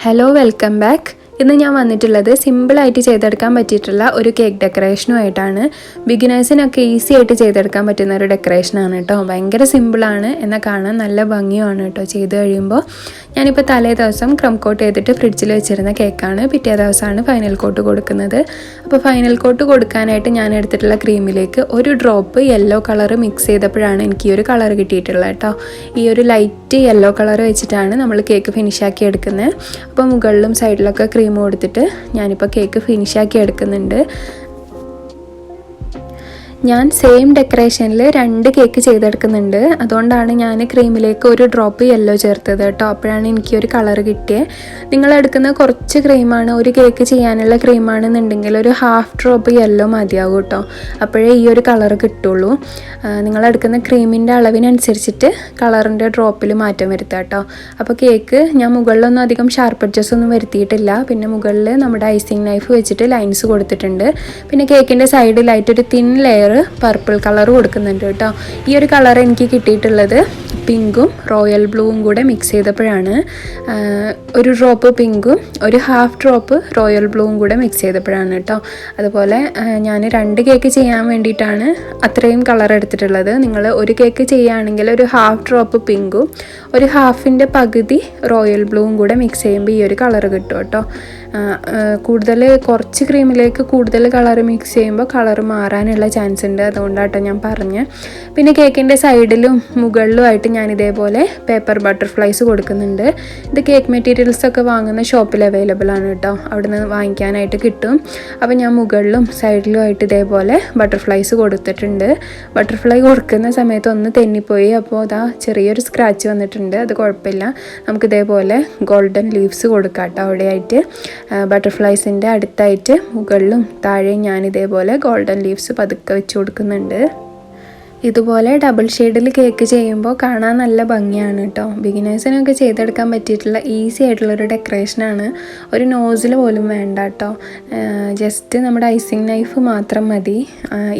Hello welcome back ഇന്ന് ഞാൻ വന്നിട്ടുള്ളത് സിമ്പിളായിട്ട് ചെയ്തെടുക്കാൻ പറ്റിയിട്ടുള്ള ഒരു കേക്ക് ഡെക്കറേഷനുമായിട്ടാണ് ബിഗിനേഴ്സിനൊക്കെ ഈസി ആയിട്ട് ചെയ്തെടുക്കാൻ പറ്റുന്ന ഒരു ഡെക്കറേഷനാണ് കേട്ടോ. ഭയങ്കര സിമ്പിളാണ് എന്നാൽ കാണാൻ നല്ല ഭംഗിയുമാണ് കേട്ടോ ചെയ്ത് കഴിയുമ്പോൾ. ഞാനിപ്പോൾ തലേ ദിവസം ക്രം കോട്ട് ചെയ്തിട്ട് ഫ്രിഡ്ജിൽ വെച്ചിരുന്ന കേക്കാണ് പിറ്റേ ദിവസമാണ് ഫൈനൽ കോട്ട് കൊടുക്കുന്നത്. അപ്പോൾ ഫൈനൽ കോട്ട് കൊടുക്കാനായിട്ട് ഞാൻ എടുത്തിട്ടുള്ള ക്രീമിലേക്ക് ഒരു ഡ്രോപ്പ് യെല്ലോ കളർ മിക്സ് ചെയ്തപ്പോഴാണ് എനിക്ക് ഈ ഒരു കളർ കിട്ടിയിട്ടുള്ളത് കേട്ടോ. ഈ ഒരു ലൈറ്റ് യെല്ലോ കളർ വെച്ചിട്ടാണ് നമ്മൾ കേക്ക് ഫിനിഷാക്കി എടുക്കുന്നത്. അപ്പോൾ മുകളിലും സൈഡിലൊക്കെ ക്രീം കൊടുത്തിട്ട് ഞാനിപ്പോൾ കേക്ക് ഫിനിഷാക്കി എടുക്കുന്നുണ്ട്. ഞാൻ സെയിം ഡെക്കറേഷനിൽ രണ്ട് കേക്ക് ചെയ്തെടുക്കുന്നുണ്ട്. അതുകൊണ്ടാണ് ഞാൻ ക്രീമിലേക്ക് ഒരു ഡ്രോപ്പ് യെല്ലോ ചേർത്തത് കേട്ടോ. അപ്പോഴാണ് എനിക്ക് ഒരു കളർ കിട്ടിയത് നിങ്ങൾ എടുക്കുന്ന കുറച്ച് ക്രീമാണ് ഒരു കേക്ക് ചെയ്യാനുള്ള ക്രീമാണെന്നുണ്ടെങ്കിൽ ഒരു ഹാഫ് ഡ്രോപ്പ് യെല്ലോ മതിയാകും കേട്ടോ. അപ്പോഴേ ഈ ഒരു കളർ കിട്ടുള്ളൂ. നിങ്ങൾ എടുക്കുന്ന ക്രീമിന്റെ അളവിനനുസരിച്ചിട്ട് കളറിന്റെ ഡ്രോപ്പിൽ മാറ്റം വരുത്തുക കേട്ടോ. അപ്പോൾ കേക്ക് ഞാൻ മുകളിലൊന്നും അധികം ഷാർപ്പ് അഡ്ജസ്റ്റ് ഒന്നും വരുത്തിയിട്ടില്ല. പിന്നെ മുകളിൽ നമ്മുടെ ഐസിങ് നൈഫ് വെച്ചിട്ട് ലൈൻസ് കൊടുത്തിട്ടുണ്ട്. പിന്നെ കേക്കിന്റെ സൈഡിലായിട്ടൊരു തിൻ ലെയർ പർപ്പിൾ കളർ കൊടുക്കുന്നുണ്ട് കേട്ടോ. ഈ ഒരു കളർ എനിക്ക് കിട്ടിയിട്ടുള്ളത് പിങ്കും റോയൽ ബ്ലൂവും കൂടെ മിക്സ് ചെയ്തപ്പോഴാണ്. ഒരു ഡ്രോപ്പ് പിങ്കും ഒരു ഹാഫ് ഡ്രോപ്പ് റോയൽ ബ്ലൂവും കൂടെ മിക്സ് ചെയ്തപ്പോഴാണ് കേട്ടോ. അതുപോലെ ഞാൻ രണ്ട് കേക്ക് ചെയ്യാൻ വേണ്ടിയിട്ടാണ് അത്രയും കളർ എടുത്തിട്ടുള്ളത്. നിങ്ങൾ ഒരു കേക്ക് ചെയ്യുകയാണെങ്കിൽ ഒരു ഹാഫ് ഡ്രോപ്പ് പിങ്കും ഒരു ഹാഫിന്റെ പകുതി റോയൽ ബ്ലൂവും കൂടെ മിക്സ് ചെയ്യുമ്പോൾ ഈ ഒരു കളർ കിട്ടും കേട്ടോ. കൂടുതൽ കുറച്ച് ക്രീമിലേക്ക് കൂടുതൽ കളർ മിക്സ് ചെയ്യുമ്പോൾ കളർ മാറാനുള്ള ചാൻസ് ഉണ്ട് അതുകൊണ്ടാട്ടോ ഞാൻ പറഞ്ഞ്. പിന്നെ കേക്കിന്റെ സൈഡിലും മുകളിലുമായിട്ട് ഞാൻ ഇതേപോലെ പേപ്പർ ബട്ടർഫ്ലൈസ് കൊടുക്കുന്നുണ്ട്. ഇത് കേക്ക് മെറ്റീരിയൽസ് ഒക്കെ വാങ്ങുന്ന ഷോപ്പിൽ അവൈലബിൾ ആണ് കേട്ടോ. അവിടുന്ന് വാങ്ങിക്കാനായിട്ട് കിട്ടും. അപ്പോൾ ഞാൻ മുകളിലും സൈഡിലുമായിട്ട് ഇതേപോലെ ബട്ടർഫ്ലൈസ് കൊടുത്തിട്ടുണ്ട്. ബട്ടർഫ്ലൈ കൊടുക്കുന്ന സമയത്ത് ഒന്ന് തെന്നിപ്പോയി. അപ്പോൾ അതാ ചെറിയൊരു സ്ക്രാച്ച് വന്നിട്ടുണ്ട്. അത് കുഴപ്പമില്ല. നമുക്ക് ഇതേപോലെ ഗോൾഡൻ ലീവ്സ് കൊടുക്കാം കേട്ടോ അവിടെയായിട്ട്. ബട്ടർഫ്ലൈസിന്റെ അടുത്തായിട്ട് മുകളിലും താഴെയും ഞാൻ ഇതേപോലെ ഗോൾഡൻ ലീവ്സ് പതുക്കെ വെച്ച് കൊടുക്കുന്നുണ്ട്. ഇതുപോലെ ഡബിൾ ഷെയ്ഡിൽ കേക്ക് ചെയ്യുമ്പോൾ കാണാൻ നല്ല ഭംഗിയാണ് കേട്ടോ ബിഗിനേഴ്സിനൊക്കെ ചെയ്തെടുക്കാൻ പറ്റിയിട്ടുള്ള ഈസി ആയിട്ടുള്ളൊരു ഡെക്കറേഷനാണ് ഒരു നോസിൽ പോലും വേണ്ട കേട്ടോ ജസ്റ്റ് നമ്മുടെ ഐസിങ് നൈഫ് മാത്രം മതി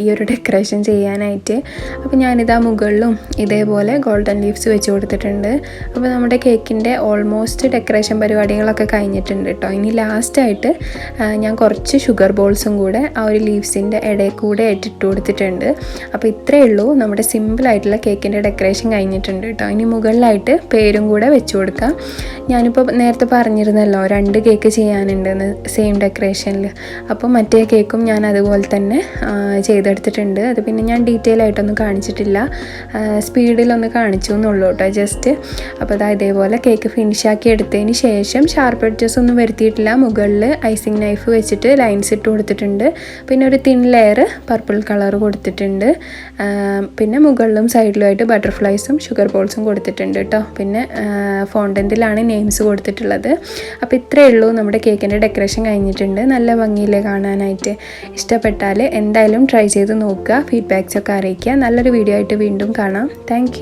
ഈ ഒരു ഡെക്കറേഷൻ ചെയ്യാനായിട്ട്. അപ്പോൾ ഞാനിതാ മുകളിലും ഇതേപോലെ ഗോൾഡൻ ലീവ്സ് വെച്ച് കൊടുത്തിട്ടുണ്ട്. അപ്പോൾ നമ്മുടെ കേക്കിന്റെ ഓൾമോസ്റ്റ് ഡെക്കറേഷൻ പരിപാടികളൊക്കെ കഴിഞ്ഞിട്ടുണ്ട് കേട്ടോ ഇനി ലാസ്റ്റായിട്ട് ഞാൻ കുറച്ച് ഷുഗർ ബോൾസും കൂടെ ആ ഒരു ലീവ്സിന്റെ ഇടയിൽ കൂടെ ഇട്ടിട്ട് കൊടുത്തിട്ടുണ്ട്. അപ്പോൾ ഇത്രയേ ഉള്ളൂ. നമ്മുടെ സിമ്പിളായിട്ടുള്ള കേക്കിന്റെ ഡെക്കറേഷൻ കഴിഞ്ഞിട്ടുണ്ട് കേട്ടോ. ഇനി മുകളിലായിട്ട് പേരും കൂടെ വെച്ച് കൊടുക്കാം. ഞാനിപ്പോൾ നേരത്തെ പറഞ്ഞിരുന്നല്ലോ രണ്ട് കേക്ക് ചെയ്യാനുണ്ടെന്ന് സെയിം ഡെക്കറേഷനിൽ അപ്പോൾ മറ്റേ കേക്കും ഞാൻ അതുപോലെ തന്നെ ചെയ്തെടുത്തിട്ടുണ്ട്. അത് പിന്നെ ഞാൻ ഡീറ്റെയിൽ ആയിട്ടൊന്നും കാണിച്ചിട്ടില്ല. സ്പീഡിലൊന്ന് കാണിച്ചു എന്നുള്ളൂ കേട്ടോ ജസ്റ്റ് അപ്പോൾ അതാ ഇതേപോലെ കേക്ക് ഫിനിഷ് ആക്കി എടുത്തതിന് ശേഷം ഷാർപ്പ് എഡ്ജസ് ഒന്നും വരുത്തിയിട്ടില്ല. മുകളിൽ ഐസിങ് നൈഫ് വെച്ചിട്ട് ലൈൻസ് ഇട്ട് കൊടുത്തിട്ടുണ്ട്. പിന്നെ ഒരു തിൻ ലെയർ പർപ്പിൾ കളർ കൊടുത്തിട്ടുണ്ട്. പിന്നെ മുകളിലും സൈഡിലുമായിട്ട് ബട്ടർഫ്ലൈസും ഷുഗർ ബോൾസും കൊടുത്തിട്ടുണ്ട് കേട്ടോ. പിന്നെ ഫോണ്ടന്റിലാണ് നെയിംസ് കൊടുത്തിട്ടുള്ളത്. അപ്പോൾ ഇത്രയേ ഉള്ളൂ നമ്മുടെ കേക്കിന്റെ ഡെക്കറേഷൻ കഴിഞ്ഞിട്ടുണ്ട്. നല്ല ഭംഗിയില്ലേ കാണാനായിട്ട്. ഇഷ്ടപ്പെട്ടാൽ എന്തായാലും ട്രൈ ചെയ്ത് നോക്കുക. ഫീഡ്ബാക്സ് ഒക്കെ അറിയിക്കുക. നല്ലൊരു വീഡിയോ ആയിട്ട് വീണ്ടും കാണാം. താങ്ക്